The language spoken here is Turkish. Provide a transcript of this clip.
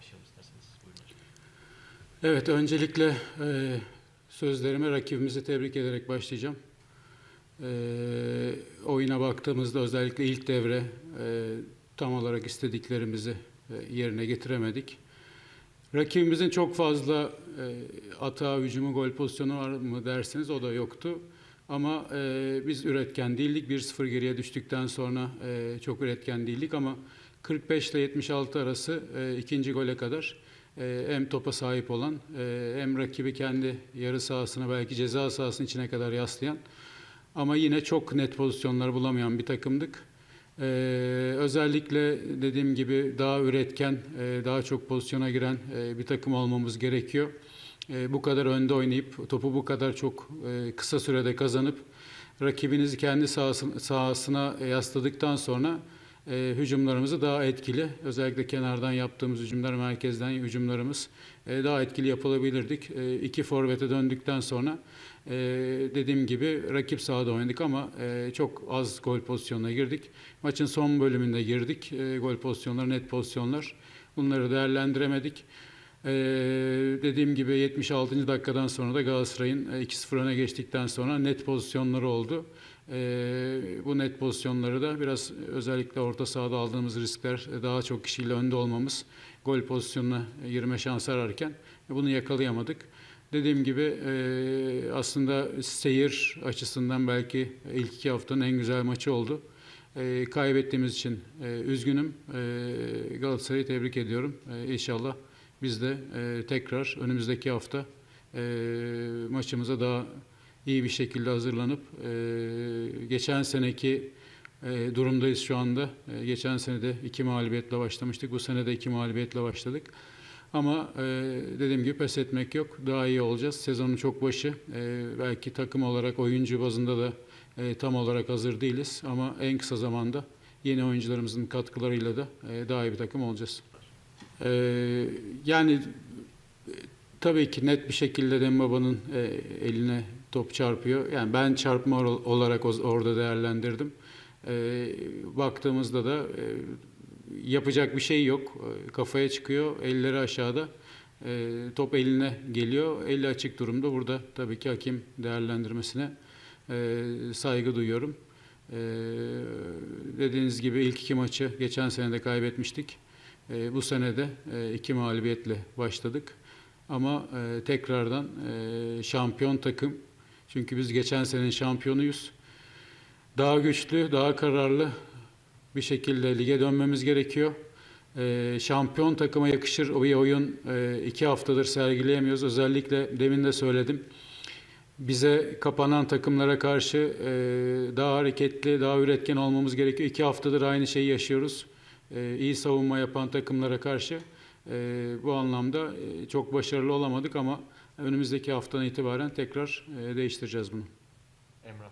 başlayalım isterseniz. Buyurun. Evet, öncelikle e, sözlerime rakibimizi tebrik ederek başlayacağım. E, oyuna baktığımızda özellikle ilk devre e, tam olarak istediklerimizi e, yerine getiremedik. Rakibimizin çok fazla e, atağı, hücumu, gol pozisyonu var mı derseniz o da yoktu. Ama e, biz üretken değildik. 1-0 geriye düştükten sonra e, çok üretken değildik ama 45 ile 76 arası e, ikinci gole kadar e, hem topa sahip olan e, hem rakibi kendi yarı sahasına belki ceza sahasının içine kadar yaslayan ama yine çok net pozisyonlar bulamayan bir takımdık. Ee, özellikle dediğim gibi daha üretken, e, daha çok pozisyona giren e, bir takım olmamız gerekiyor. E, bu kadar önde oynayıp topu bu kadar çok e, kısa sürede kazanıp rakibinizi kendi sahasına, yasladıktan sonra e, hücumlarımızı daha etkili, özellikle kenardan yaptığımız hücumlar, merkezden hücumlarımız e, daha etkili yapılabilirdik. E, iki forvete döndükten sonra e, dediğim gibi rakip sahada oynadık ama çok az gol pozisyonuna girdik. Maçın son bölümünde girdik. Gol pozisyonları, net pozisyonlar. Bunları değerlendiremedik. Ee, dediğim gibi 76. dakikadan sonra da Galatasaray'ın e, 2-0 öne geçtikten sonra net pozisyonları oldu. Ee, bu net pozisyonları da biraz özellikle orta sahada aldığımız riskler e, daha çok kişiyle önde olmamız gol pozisyonuna girme şansı ararken e, bunu yakalayamadık. Dediğim gibi e, aslında seyir açısından belki ilk iki haftanın en güzel maçı oldu. E, kaybettiğimiz için e, üzgünüm. E, Galatasaray'ı tebrik ediyorum. E, inşallah biz de e, tekrar önümüzdeki hafta e, maçımıza daha iyi bir şekilde hazırlanıp e, geçen seneki e, durumdayız şu anda. E, geçen sene de iki mağlubiyetle başlamıştık. Bu sene de iki mağlubiyetle başladık. Ama e, dediğim gibi pes etmek yok. Daha iyi olacağız. Sezonun çok başı. E, belki takım olarak oyuncu bazında da e, tam olarak hazır değiliz. Ama en kısa zamanda yeni oyuncularımızın katkılarıyla da e, daha iyi bir takım olacağız. E, yani e, tabii ki net bir şekilde Dembaba'nın e, eline top çarpıyor. Yani ben çarpma olarak orada değerlendirdim. E, baktığımızda da e, yapacak bir şey yok. E, Kafaya çıkıyor, elleri aşağıda. E, top eline geliyor, eli açık durumda. Burada tabii ki hakim değerlendirmesine e, saygı duyuyorum. E, dediğiniz gibi ilk iki maçı geçen sene de kaybetmiştik. E, bu sene de e, iki mağlubiyetle başladık. Ama e, tekrardan e, şampiyon takım. Çünkü biz geçen senenin şampiyonuyuz. Daha güçlü, daha kararlı bir şekilde lige dönmemiz gerekiyor. E, şampiyon takıma yakışır bir oyun e, iki haftadır sergileyemiyoruz. Özellikle demin de söyledim. Bize kapanan takımlara karşı e, daha hareketli, daha üretken olmamız gerekiyor. İki haftadır aynı şeyi yaşıyoruz. E, iyi savunma yapan takımlara karşı. E, bu anlamda e, çok başarılı olamadık ama önümüzdeki haftadan itibaren tekrar e, değiştireceğiz bunu. Emrah.